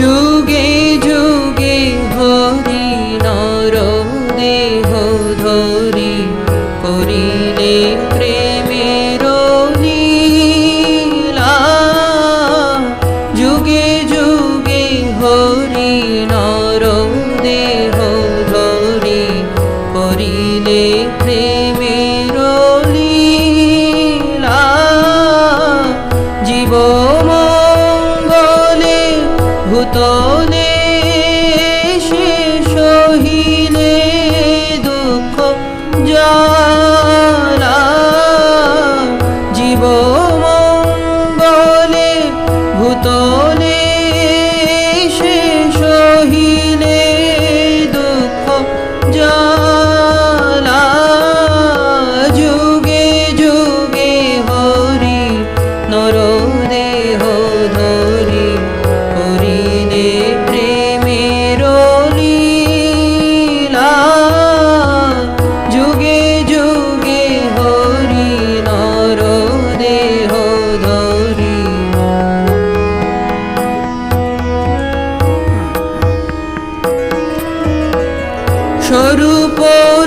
যুগে যুগে হরি নর দেহ ধরি, করিলে প্রেমের নীলা। যুগে যুগে হরি নর দেহ ধরি, করিলে প্রেম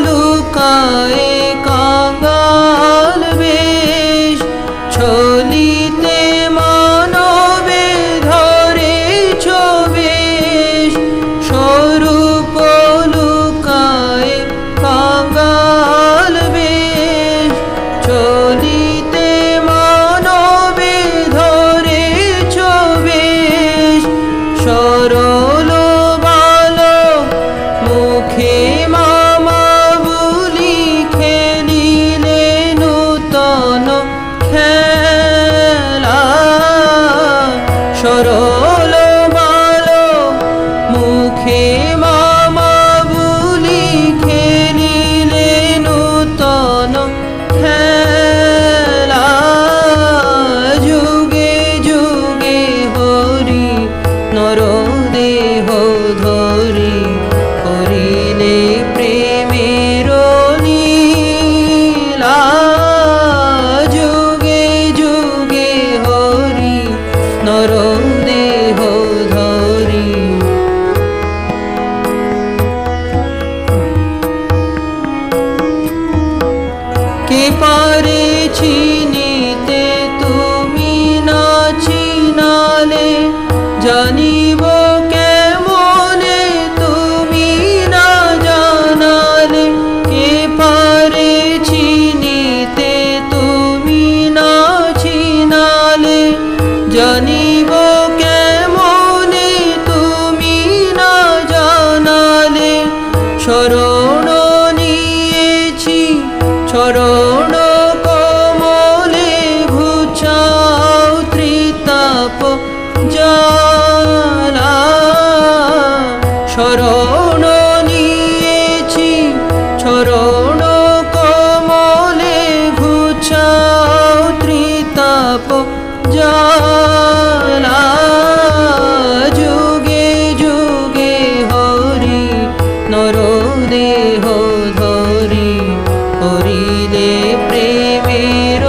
লুকায় কা পারে চিনিতে তুমি না চিনালে জানিব দেহ ধরি করিলে প্রেমের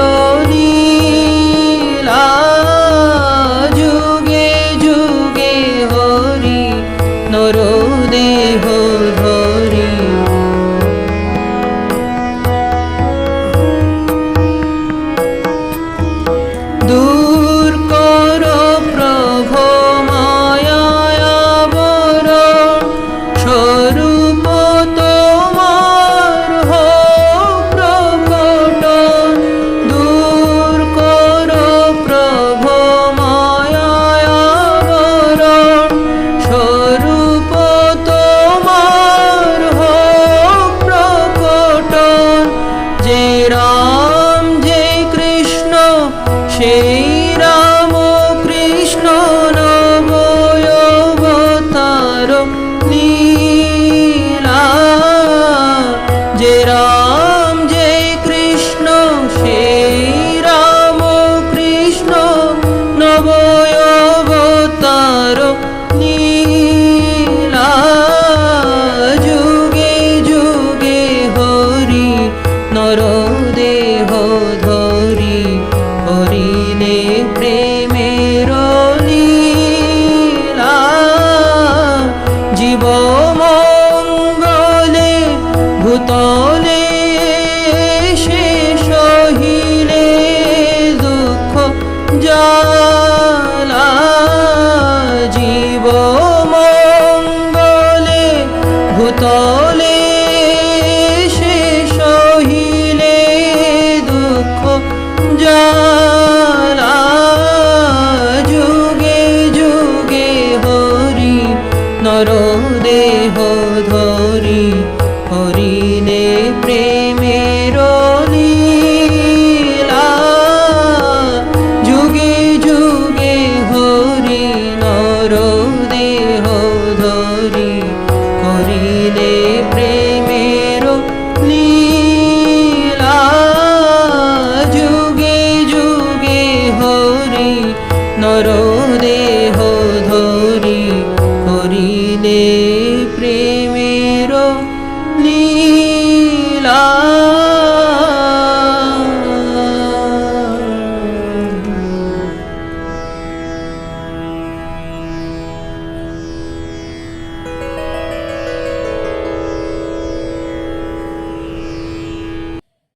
লীলা যুগে যুগে হরি নর